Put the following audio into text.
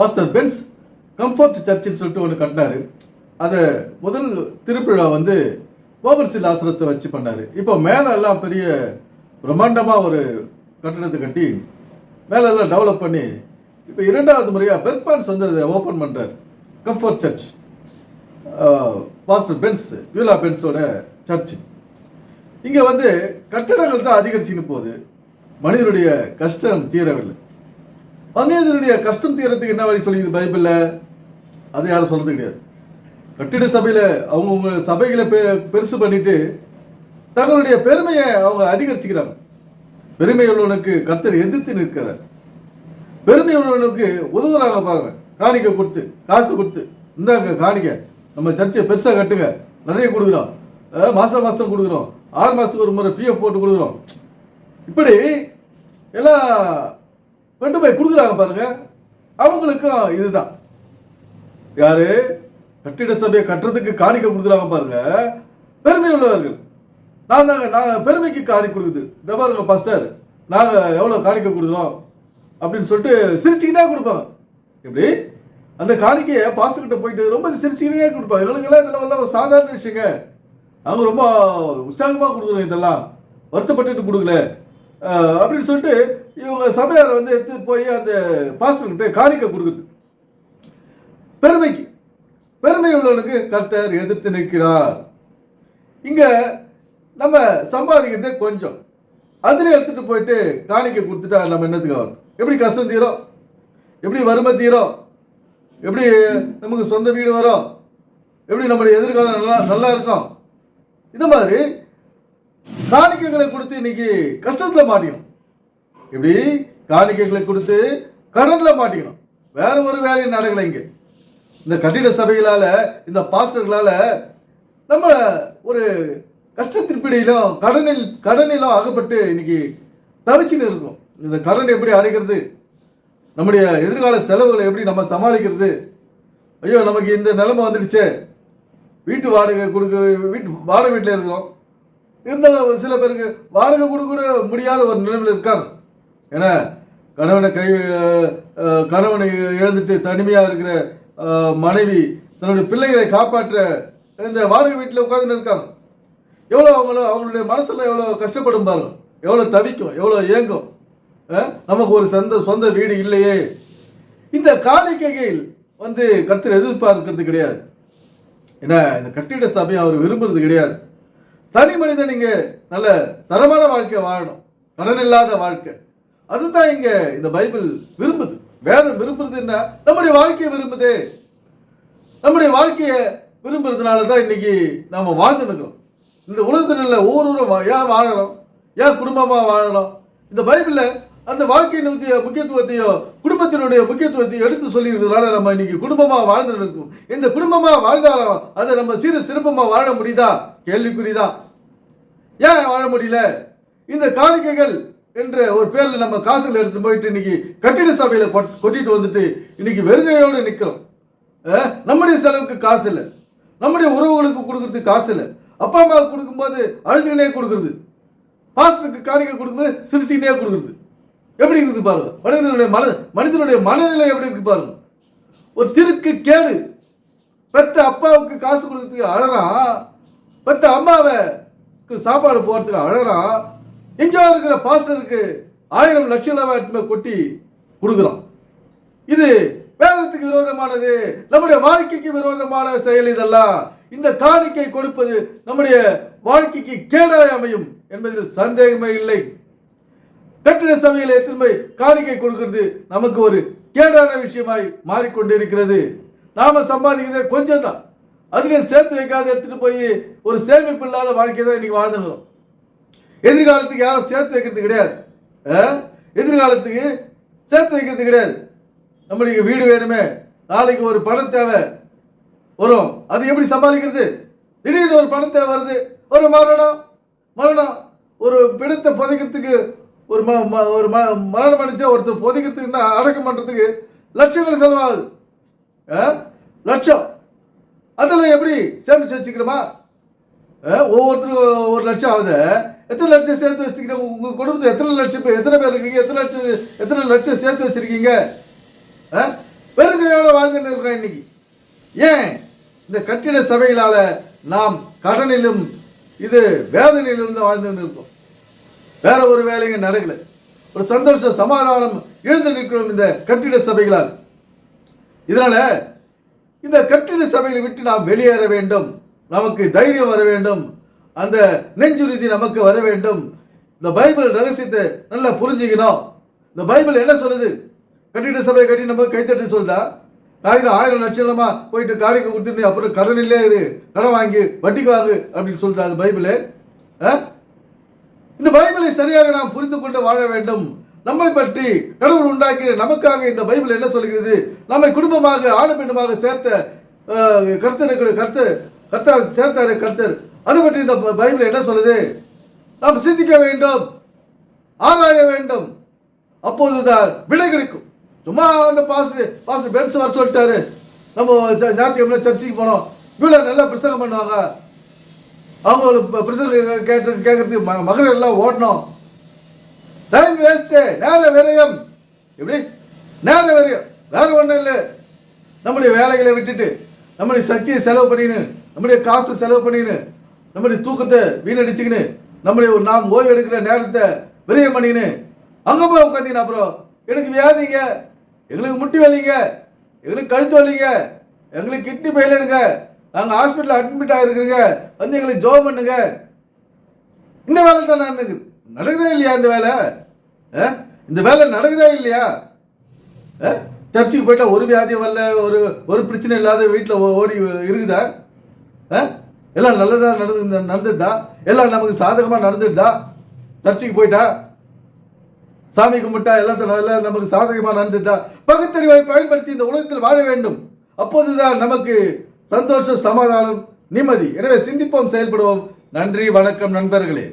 Pastor Benz comfort சர்ச்சுன்னு சொல்லிட்டு ஒன்று கட்டினாரு. அதை முதல் திருப்பிழா வந்து ஓவர்சீல் ஆசிரத்தை வச்சு பண்ணார். இப்போ மேலே எல்லாம் பெரிய பிரம்மாண்டமாக ஒரு கட்டடத்தை கட்டி மேலே எல்லாம் டெவலப் பண்ணி இப்போ இரண்டாவது முறையாக பெர்பான்ஸ் வந்து அதை ஓப்பன் பண்ணுறார் கம்ஃபர்ட் சர்ச் பாஸ்டர் பென்ஸ் வியூலா பென்ஸோட சர்ச் இங்கே வந்து கட்டடங்கள் தான் அதிகரிச்சுன்னு போகுது. மனிதனுடைய கஷ்டம் தீரவில்லை. மனிதனுடைய கஷ்டம் தீரத்துக்கு என்ன வழி சொல்லிது பைபிளில்? அது யாரும் சொல்றது கிடையாது. கட்டிட சபையில் அவங்கவுங்க சபைகளை பெ பெருசு பண்ணிட்டு தங்களுடைய பெருமையை அவங்க அதிகரிச்சுக்கிறாங்க. பெருமை உள்ளவனுக்கு கத்தர் எதிர்த்து நிற்கிறார். பெருமை உள்ளவனுக்கு உதவுறாங்க பாருங்க. காணிக்கை கொடுத்து காசு கொடுத்து. இந்தாங்க காணிக்கை. நம்ம சர்ச்சை பெருசாக கட்டுங்க. நிறைய கொடுக்குறோம். மாதம் மாசம் மாசம் கொடுக்குறோம். ஆறு மாதத்துக்கு ஒரு முறை பிஎஃப் போட்டு கொடுக்குறோம். இப்படி எல்லாம் ரெண்டு போய் கொடுக்குறாங்க பாருங்க. அவங்களுக்கும் இதுதான். யாரு? கட்டிட சபையை கட்டுறதுக்கு காணிக்கை கொடுக்குறாங்க பாருங்க. பெருமை உள்ளவர்கள். நான் தாங்க நாங்கள் பெருமைக்கு காணி கொடுக்குது. இந்த பாருங்க பாஸ்டர் நாங்கள் எவ்வளோ காணிக்கை கொடுக்குறோம் அப்படின்னு சொல்லிட்டு சிரிச்சுக்கிட்டே கொடுப்பாங்க. எப்படி? அந்த காணிக்கையை பாஸ்டர்கிட்ட போயிட்டு ரொம்ப சிரிச்சுக்கிட்டே கொடுப்பாங்க. எங்களுக்கெல்லாம் இதெல்லாம் எல்லாம் ஒரு சாதாரண விஷயங்க. அவங்க ரொம்ப உற்சாகமாக கொடுக்குறோம் இதெல்லாம். வருத்தப்பட்டுட்டு கொடுக்கல. அப்படின்னு சொல்லிட்டு இவங்க சபையாரை வந்து எடுத்து போய் அந்த பாஸ்டர்கிட்ட காணிக்கை கொடுக்குறது பெருமைக்கு. பெருமை உள்ளவனுக்கு கர்த்தர் எதிர்த்து நிற்கிறார். இங்க நம்ம சம்பாதிக்கிறது கொஞ்சம். அதில் எடுத்துட்டு போயிட்டு காணிக்கை கொடுத்துட்டா நம்ம என்னத்துக்கு ஆகுது எப்படி கஷ்டம் தீரும்? எப்படி வறுமை தீரும்? எப்படி நமக்கு சொந்த வீடு வரும்? எப்படி நம்முடைய எதிர்காலம் நல்லா நல்லா இருக்கும்? இந்த மாதிரி காணிக்கைகளை கொடுத்து இன்னைக்கு கஷ்டத்தில் மாட்டிக்கணும். எப்படி? காணிக்கைகளை கொடுத்து கடனில் மாட்டிக்கணும். வேற ஒரு வேலையும் நடக்கலை இங்க. இந்த கட்டிட சபைகளால இந்த பாஸ்டர்களால நம்ம ஒரு கஷ்டத்திற்பிடையிலும் கடனில் கடனிலும் அகப்பட்டு இன்னைக்கு தவிச்சுன்னு இருக்கோம் இந்த கடன் எப்படி அடைக்கிறது நம்முடைய எதிர்கால செலவுகளை எப்படி நம்ம சமாளிக்கிறது? ஐயோ நமக்கு இந்த நிலைமை வந்துடுச்சே. வீட்டு வாடகை கொடுக்க வீட்டு வாடகை வீட்டில் இருக்கிறோம். இருந்தாலும் ஒரு சில பேருக்கு வாடகை கொடுக்க கூட முடியாத ஒரு நிலைமையில் இருக்காங்க. ஏன்னா கணவனை கை கணவனை இழந்துட்டு தனிமையாக இருக்கிற மனைவி தன்னுடைய பிள்ளைகளை காப்பாற்ற இந்த வாடகை வீட்டில் உட்காந்துன்னு இருக்காங்க. எவ்வளோ அவங்கள அவங்களுடைய மனசில் எவ்வளோ கஷ்டப்படும் பாருங்க. எவ்வளோ தவிக்கும் எவ்வளோ ஏங்கும். நமக்கு ஒரு சொந்த சொந்த வீடு இல்லையே. இந்த காலிக்கையில் வந்து கர்த்தர் எதிர்பார்க்கிறது கிடையாது. ஏன்னா இந்த கட்டிட சபையை அவர் விரும்புறது கிடையாது. தனி மனிதன் நீங்கள் நல்ல தரமான வாழ்க்கை வாழணும். கடன் இல்லாத வாழ்க்கை. அதுதான் இங்க இந்த பைபிள் விரும்புது. வேதம் விரும்புறது என்ன? நம்முடைய வாழ்க்கையை விரும்புதே. நம்முடைய வாழ்க்கையை விரும்புறதுனால தான் இன்னைக்கு நாம் வாழ்ந்து இந்த உலகத்தில் உள்ள ஒவ்வொருவரும் ஏன் வாழணும் ஏன் குடும்பமாக வாழணும் இந்த பைபிளில் அந்த வாழ்க்கையின் முக்கியத்துவத்தையும் குடும்பத்தினுடைய முக்கியத்துவத்தையும் எடுத்து சொல்லி இருக்கிறதுனால நம்ம இன்னைக்கு குடும்பமாக வாழ்ந்து இருக்கோம் இந்த குடும்பமாக வாழ்ந்தாலும் அதை நம்ம சீர சிறப்பமாக வாழ முடியுதா? கேள்விக்குறிதான். ஏன் வாழ முடியல? இந்த காணிக்கைகள் என்ற ஒரு பேரில் நம்ம காசுகள் எடுத்து போயிட்டு இன்னைக்கு கட்டிட சபையில் கொட்- கொட்டிட்டு வந்துட்டு இன்னைக்கு வெறுங்கையோடு நிற்கிறோம் நம்முடைய செலவுக்கு காசு இல்லை. நம்முடைய உறவுகளுக்கு கொடுக்கறதுக்கு காசு இல்லை. அப்பா அம்மாவுக்கு கொடுக்கும்போது அழுதுகினே கொடுக்குறது. பாஸ்டருக்கு காணிக்கை கொடுக்கும்போது சிரிச்சுக்கிட்டே கொடுக்குறது. எப்படி இருக்குது பாருங்க. மனிதனுடைய மன மனிதனுடைய மனநிலை எப்படி இருக்கு பாருங்க. ஒரு திருக்கு கேடு. பெத்த அப்பாவுக்கு காசு கொடுக்கறதுக்கு அழறான் பெத்த அம்மாவை சாப்பாடு போகிறதுக்கு அழறான் எங்கேயோ இருக்கிற பாஸ்டருக்கு ஆயிரம் லட்சம் எடுத்து கொட்டி கொடுக்குறோம் இது வேதத்துக்கு விரோதமானது நம்முடைய வாழ்க்கைக்கு விரோதமான செயல் இதெல்லாம். இந்த காணிக்கை கொடுப்பது நம்முடைய வாழ்க்கைக்கு கேடாய் அமையும் என்பதில் சந்தேகமே இல்லை. கட்டிட சபையில் எத்தனை போய் காணிக்கை கொடுக்கிறது? நமக்கு ஒரு கேடான விஷயமாய் மாறிக்கொண்டிருக்கிறது. நாம சம்பாதிக்கிறது கொஞ்சம் தான் அதுலேயும் சேர்த்து வைக்காத எடுத்துட்டு போய் ஒரு சேமிப்பு இல்லாத வாழ்க்கை தான் இன்னைக்கு வாழ்ந்துகிறோம் எதிர்காலத்துக்கு யாரும் சேர்த்து வைக்கிறது கிடையாது. எதிர்காலத்துக்கு சேர்த்து வைக்கிறது கிடையாது. நம்மளுக்கு வீடு வேணுமே. நாளைக்கு ஒரு பணம் தேவை வரும். அது எப்படி சமாளிக்கிறது? திடீர்னு ஒரு பணம் தேவை வருது. ஒரு மரணம். மரணம். ஒரு பிணத்தை புதைக்கிறதுக்கு ஒரு ம ம- ஒரு ம மரணம் அடிச்சா ஒருத்தர் புதைக்கிறதுக்குன்னா அடக்கம் பண்ணுறதுக்கு லட்சங்கள் செலவாகுது. ஆ? லட்சம். அதெல்லாம் எப்படி சேமிச்சு வச்சுக்கிறோமா? ஒவ்வொருத்தருக்கும் ஒரு லட்சம் ஆகுது. எத்தனை லட்சம் சேர்த்து வச்சுருக்கீங்க? உங்கள் குடும்பத்தில் எத்தனை லட்சம் பேர் எத்தனை பேர் இருக்கீங்க? எத்தனை லட்சம் எத்தனை லட்சம் சேர்த்து வச்சிருக்கீங்க? ஆ? வெறும் வாழ்ந்துட்டு இருக்கோம் இன்னைக்கு. ஏன்? இந்த கட்டிட சபைகளால் நாம் கடனிலும் இது வேதனையிலும் தான் வாழ்ந்துட்டு இருக்கோம். வேற ஒரு வேலைங்க நடக்கல. ஒரு சந்தோஷ சமாதானம் எழுந்து நிற்கிறோம் இந்த கட்டிட சபைகளால். இதனால இந்த கட்டிட சபையை விட்டு நாம் வெளியேற வேண்டும். நமக்கு தைரியம் வர வேண்டும். அந்த நெஞ்சுறுதி நமக்கு வர வேண்டும். இந்த பைபிள் ரகசியத்தை நல்லா புரிஞ்சுக்கணும். இந்த பைபிள் என்ன சொல்லுது? கட்டிட சபையை கட்டி நம்ம கைத்தட்டு சொல்லுதா ஆயிரம் ஆயிரம் லட்சமா போயிட்டு காரிக்கு கொடுத்துட்டு அப்புறம் கடன் இல்லையே இரு? கடன் வாங்கி வட்டிக்கு வாங்கு அப்படின்னு சொல்லுதா அந்த பைபிள். ஆ? இந்த பைபிளை சரியாக நாம் புரிந்து கொண்டு வாழ வேண்டும். நம்மை பற்றி கடவுள் உண்டாக்கிய நமக்காக இந்த பைபிள் என்ன சொல்கிறது? நம்மை குடும்பமாக ஆணும் பெண்ணுமாக சேர்த்த அஹ், கர்த்தருக்கு கர்த்தர் கர்த்தர் சேர்த்தாரு கர்த்தர். அது பற்றி இந்த பைபிள் என்ன சொல்லுது? நாம் சிந்திக்க வேண்டும் ஆராய வேண்டும். அப்போதுதான் விடை கிடைக்கும். சும்மா அந்த பாஸ்டர் பாஸ்டர் பென்ஸ் வர சொல்லிட்டாரு. நம்ம ஜா- ஞாயிற்றுக்கிழமை சர்ச்சைக்கு போனோம். இவ்வளோ நல்லா பிரசங்கம் பண்ணுவாங்க. அவங்க ஒரு பிரசங்கம் கேட்டு கேட்கறதுக்கு ம மகளிர் எல்லாம் ஓடணும். டைம் வேஸ்ட்டு நேர விரயம். எப்படி? நேர விரயம். வேற ஒன்றும் இல்லை. நம்முடைய வேலைகளை விட்டுட்டு நம்முடைய சக்தியை செலவு பண்ணின்னு நம்முடைய காசு செலவு பண்ணின்னு நம்முடைய தூக்கத்தை வீணடிச்சுக்கின்னு நம்முடைய ஒரு நாம் ஓய்வு எடுக்கிற நேரத்தை விரயம் பண்ணிக்கின்னு அங்கே போய் உட்காந்தீங்கன்னா அப்புறம் எனக்கு வியாதிங்க எங்களுக்கு முட்டி வலிங்க எங்களுக்கு கழுத்து வலிங்க எங்களுக்கு கிட்னி இருங்க நாங்கள் ஹாஸ்பிட்டலில் அட்மிட் ஆகிருக்குறீங்க வந்து எங்களுக்கு ஜோம் பண்ணுங்க இந்த வேலை தான் நடக்குது நடக்குதா இல்லையா இந்த வேலை ஆ? இந்த வேலை நடக்குதா இல்லையா ஆ? சர்ச்சுக்கு போயிட்டா ஒரு வியாதியும் வரல ஒரு ஒரு பிரச்சனை இல்லாத வீட்டில் ஓடி இருக்குதா ஆ? எல்லாம் நல்லதாக நடந்து நடந்துதா எல்லாம் நமக்கு சாதகமாக நடந்துடுதா சர்ச்சுக்கு போயிட்டா? சாமி கும்பிட்டா? எல்லாத்தையும் எல்லாம் நமக்கு சாதகமாக நடந்துட்டா? பகுத்தறிவை பயன்படுத்தி இந்த உலகத்தில் வாழ வேண்டும். அப்போதுதான் நமக்கு சந்தோஷம் சமாதானம் நிம்மதி. எனவே சிந்திப்போம் செயல்படுவோம். நன்றி வணக்கம் நண்பர்களே.